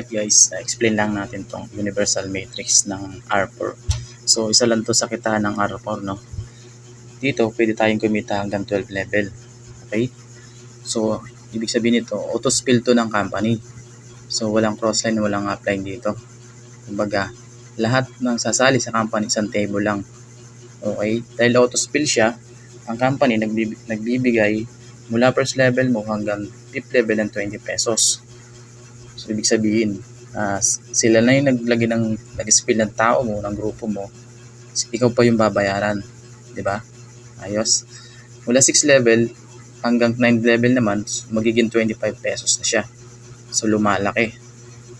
Alright guys, explain lang natin tong universal matrix ng R4. So isa lang to sa kitaan ng R4 no. Dito pwede tayong kumita hanggang 12 level. Okay? So ibig sabihin nito, auto spill to ng company. So walang crossline, walang upline dito. Kumbaga, lahat ng sasali sa company isang table lang. Okay? Dahil auto spill siya, ang company nagbib- nagbibigay mula first level mo hanggang fifth level ng 20 pesos. So, ibig sabihin, s- sila na yung naglagay ng, nag-spill ng tao mo, ng grupo mo, ikaw pa yung babayaran. ba? Ayos. Mula 6 level hanggang 9 level naman, magiging 25 pesos na siya. So, lumalaki.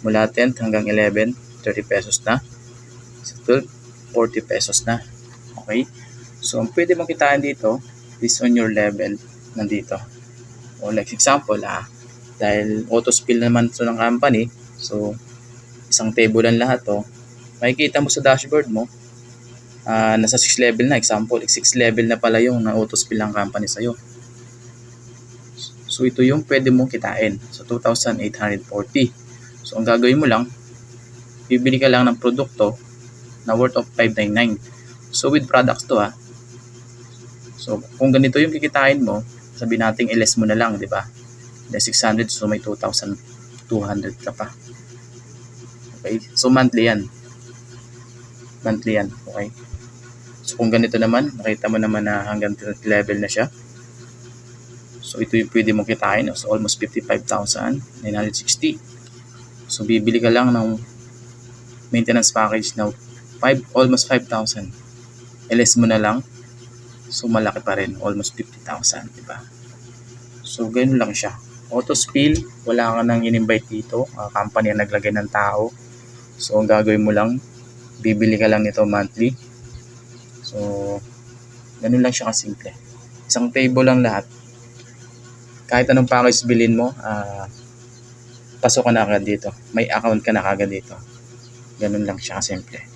Mula 10 hanggang 11, 30 pesos na. Sa 12, 40 pesos na. Okay? So, ang pwede mong kitaan dito is on your level nandito. O like example, ah, dahil auto spill naman ito ng company, so isang table lang lahat to, makikita mo sa dashboard mo, ah, nasa 6 level na, example, 6 level na pala yung na auto spill ng company sa'yo. So ito yung pwede mong kitain sa 2,840. So ang gagawin mo lang, bibili ka lang ng produkto na worth of 599. So with products to ha. So kung ganito yung kikitain mo, sabi nating LS mo na lang, di ba? The 600 so may 2,200 ka pa. Okay? So monthly yan. Monthly yan. Okay? So kung ganito naman, nakita mo naman na hanggang 30 level na siya. So ito yung pwede mong kitain. So almost 55,960. So bibili ka lang ng maintenance package na 5, almost 5,000. LS mo na lang. So malaki pa rin. Almost 50,000. Diba? So ganun lang siya. Auto spill, wala ka nang in-invite dito. Uh, company ang naglagay ng tao. So ang gagawin mo lang, bibili ka lang nito monthly. So ganun lang siya kasimple. Isang table lang lahat. Kahit anong package bilhin mo, ah pasok ka na agad dito. May account ka na agad dito. Ganun lang siya kasimple.